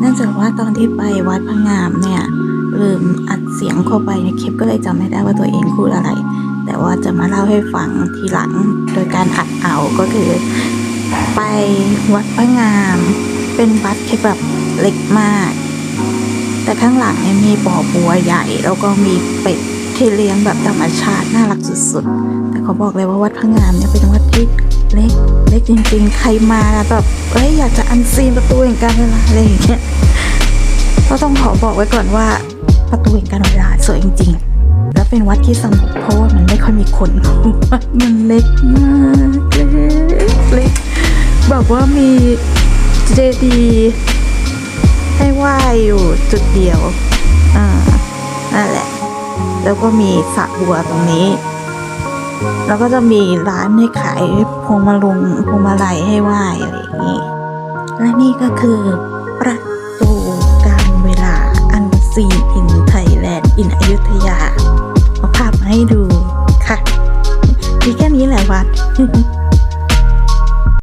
เนื่องจากว่าตอนที่ไปวัดพระงามเนี่ยลืมอัดเสียงเข้าไปในคลิปก็เลยจำไม่ได้ว่าตัวเองพูดอะไร แต่ว่าจะมาเล่าให้ฟังทีหลังโดยการอัดเอาก็คือ ไปวัดพระงาม เป็นวัดที่แบบเล็กมาก แต่ข้างหลังเนี่ยมีบ่อบัวใหญ่ แล้วก็มีเป็ดที่เลี้ยงแบบธรรมชาติน่ารักสุดๆ แต่เขาบอกเลยว่าวัดพระงามเนี่ยเป็นวัดที่ เล็ก เล็กจริง ๆ ใครมาแบบเอ้ยอยากจะอันซีนประตูแห่งการเวลาอะไรอย่างเงี้ยก็ต้องขอบอกไว้ก่อนว่าประตูแห่งการเวลาสวยจริง ๆ แล้วเป็นวัดที่สงบเพราะว่ามันไม่ค่อยมีคนวัดมันเล็กมากเล็กเล็กแบบว่ามีเจดีย์ให้ไหว้อยู่จุดเดียวอ่านั่นแหละ แล้วก็มีสระบัวตรงนี้ แล้วก็จะมีร้านให้ขายพวงมาลุงพวงมาลัยให้ไหว้อะไรอย่างนี้ และนี่ก็คือประตูการเวลาอันซีนอินไทยแลนด์อินอยุธยาเอาภาพมาให้ดูค่ะ มีแค่นี้แหละวัด